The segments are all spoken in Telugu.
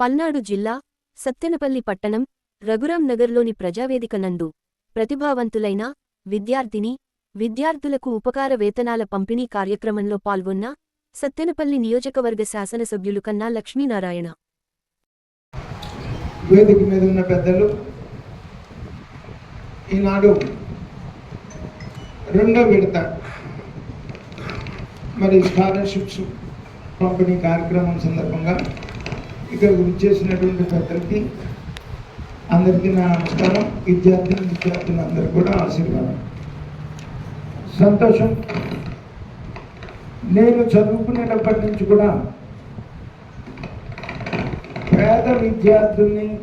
పల్నాడు జిల్లా సత్తెనపల్లి పట్టణం రఘురాం నగర్లోని ప్రజావేదిక నందు ప్రతిభావంతులైన విద్యార్థిని విద్యార్థులకు ఉపకార వేతనాల పంపిణీ కార్యక్రమంలో పాల్గొన్న సత్తెనపల్లి నియోజకవర్గ శాసనసభ్యులు కన్నా లక్ష్మీనారాయణ. వేదిక మీద ఉన్న పెద్దలు ఈనాడు రెండో విడత మరి స్కాలర్షిప్స్ పంపిణీ కార్యక్రమం సందర్భంగా ఇక్కడ విచ్చేసినటువంటి పెద్దలకి అందరికీ నా నమస్కారం. విద్యార్థిని విద్యార్థులు అందరికీ కూడా ఆశీర్వాదం. సంతోషం. నేను చదువుకునేటప్పటి నుంచి కూడా పేద విద్యార్థుల్ని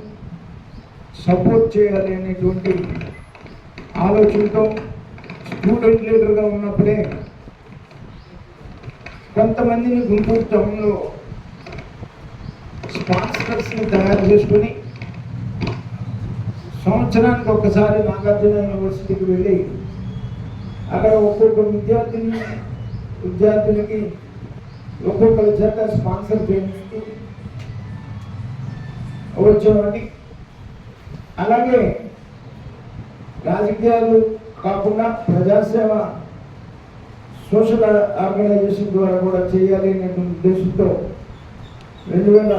సపోర్ట్ చేయాలి అనేటువంటి ఆలోచనతో స్టూడెంట్ లీడర్గా ఉన్నప్పుడే కొంతమందిని గుంటూరు టౌన్లో స్పాన్సర్స్ని తయారు చేసుకుని సంవత్సరానికి ఒకసారి నాగార్జున యూనివర్సిటీకి వెళ్ళి అక్కడ ఒక్కొక్క విద్యార్థిని విద్యార్థులకి ఒక్కొక్కరి చేత స్పాన్సర్ చేయించి వచ్చేవాడిని. అలాగే రాజకీయాలు కాకుండా ప్రజాసేవ సోషల్ ఆర్గనైజేషన్ ద్వారా కూడా చేయాలి అనేటువంటి ఉద్దేశంతో రెండు వేల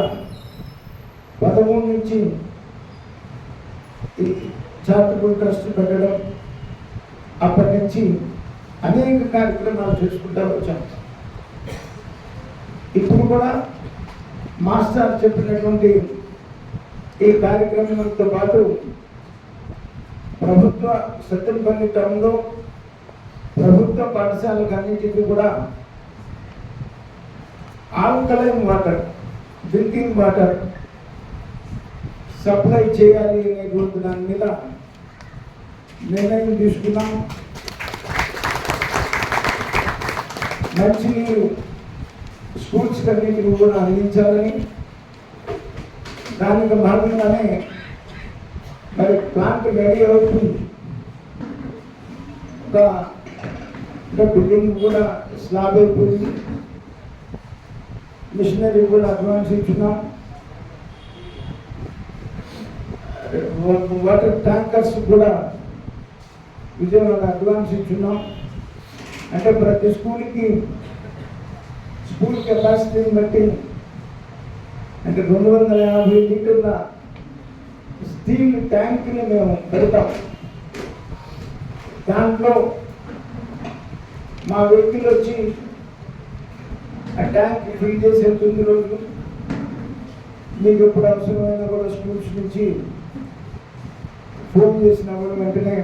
పదమూడు నుంచి ఈ చారిటబుల్ ట్రస్ట్ పెట్టడం అప్పటి నుంచి అనేక కార్యక్రమాలు చేసుకుంటూ వచ్చాం. ఇప్పుడు కూడా మాస్టర్ చెప్పినటువంటి ఈ కార్యక్రమంతో పాటు ప్రభుత్వ సత్యంపల్లి టౌన్లో ప్రభుత్వ పాఠశాలకు అన్నింటికి కూడా alkaline water drinking water supply చేయాలి అనేటువంటి దాని మీద నిర్ణయం తీసుకున్నాం. మంచినీరు స్కూల్స్ అన్నింటికి కూడా అందించాలని దానికి భాగంగానే మరి ప్లాంట్ రెడీ అవుతుంది. ఒక బిల్డింగ్ కూడా స్లాబ్ అయిపోయింది. మిషనరీ కూడా అడ్వాన్స్ ఇచ్చినాం వాటర్ ట్యాంకర్స్ కూడా విజయవాడ అడ్వాన్స్ ఇచ్చున్నాం. అంటే ప్రతి స్కూల్కి స్కూల్ కెపాసిటీని బట్టి అంటే రెండు వందల యాభై లీటర్ల స్టీల్ ట్యాంక్ని మేము పెడతాం. దాంట్లో మా వెహికల్ వచ్చి ఆ ట్యాంక్ ఫిల్ చేసి వెళ్తుంది రోజు మీకు ఎప్పుడు అవసరమైన కూడా స్కూల్స్ నుంచి ఫోన్ చేసిన కూడా వెంటనే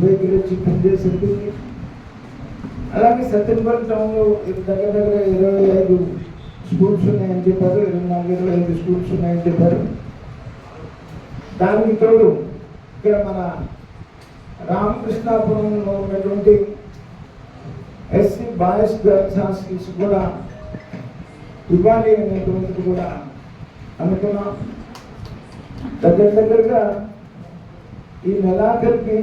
వెహికల్ వచ్చి ఫిల్ చేసి ఉంటుంది అలాగే సత్యంపల్లి టౌన్లో దగ్గర దగ్గర ఇరవై ఐదు స్కూల్స్ ఉన్నాయని చెప్పారు. ఇరవై నాలుగు ఇరవై ఐదు స్కూల్స్ ఉన్నాయని చెప్పారు. దానికి తోడు ఇక్కడ మన రామకృష్ణాపురంలో ఉన్నటువంటి ఎస్సీ బాయ్స్ గర్ల్స్ హాస్టల్స్ కూడా ఇవ్వాలి అనేటువంటిది కూడా అనుకున్నాం. దగ్గర దగ్గరగా ఈ నెలాఖరికి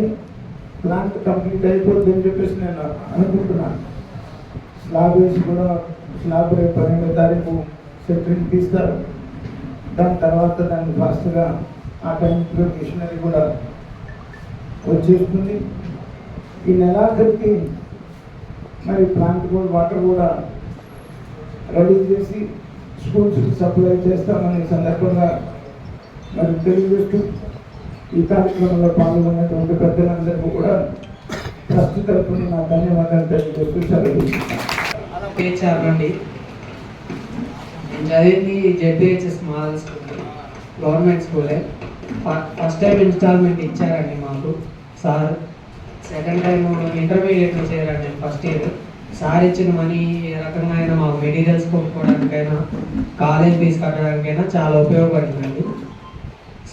ప్లాంట్ కంప్లీట్ అయిపోతుంది అని చెప్పేసి నేను అనుకుంటున్నాను. స్లాబ్ వేసి కూడా స్లాబ్ రేపు పన్నెండో తారీఖు సెట్రింగ్ తీస్తారు. దాని తర్వాత దాన్ని ఫాస్ట్గా ఆ టైంలో మిషనరీ కూడా వచ్చేస్తుంది. ఈ నెలాఖరికి మరి ప్లాంట్ కూడా వాటర్ కూడా రెడీ చేసి స్కూల్స్కి సప్లై చేస్తామని సందర్భంగా మరి తెలియజేస్తూ ఈ కార్యక్రమంలో పాల్గొన్నటువంటి పెద్దలందరికీ కూడా ట్రస్ట్ తరఫున నా ధన్యవాదాలు తెలియజేస్తూ సెలవు నుండి నేను చదివింది జెడ్బిహెచ్ఎస్ మోడల్ స్కూల్ గవర్నమెంట్ స్కూలే. ఫస్ట్ టైం ఇన్స్టాల్మెంట్ ఇచ్చారండి మాకు సార్. సెకండ్ టైం ఇంటర్మీడియట్ చేరాను ఫస్ట్ ఇయర్. సార్ ఇచ్చిన మనీ ఏ రకంగా అయినా మాకు మెటీరియల్స్ కొనుక్కోవడానికైనా కాలేజ్ ఫీజు కట్టడానికైనా చాలా ఉపయోగపడుతుందండి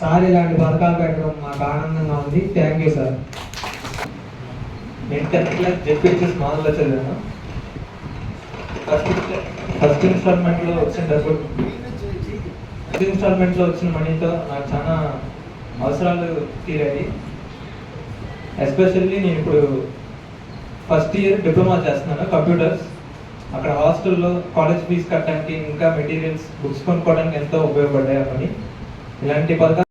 సార్ ఇలాంటి పథకాలు పెట్టడం మాకు ఆనందంగా ఉంది. థ్యాంక్ యూ సార్ నేను టెన్త్ క్లాస్ జెడ్పిహెచ్ఎస్ మాల్లో చదివాను. ఫస్ట్ ఫస్ట్ ఇన్స్టాల్మెంట్లో వచ్చిన డబ్బులు. ఫస్ట్ ఇన్స్టాల్మెంట్లో వచ్చిన మనీతో నాకు చాలా అవసరాలు తీరాయి. ఎస్పెషల్లీ నేను ఇప్పుడు ఫస్ట్ ఇయర్ డిప్లొమా చేస్తున్నాను కంప్యూటర్స్ అక్కడ హాస్టల్లో కాలేజ్ ఫీజు కట్టడానికి ఇంకా మెటీరియల్స్ బుక్స్ కొనుక్కోవడానికి ఎంతో ఉపయోగపడ్డాయి ఆ పని. ఇలాంటి పథకాలు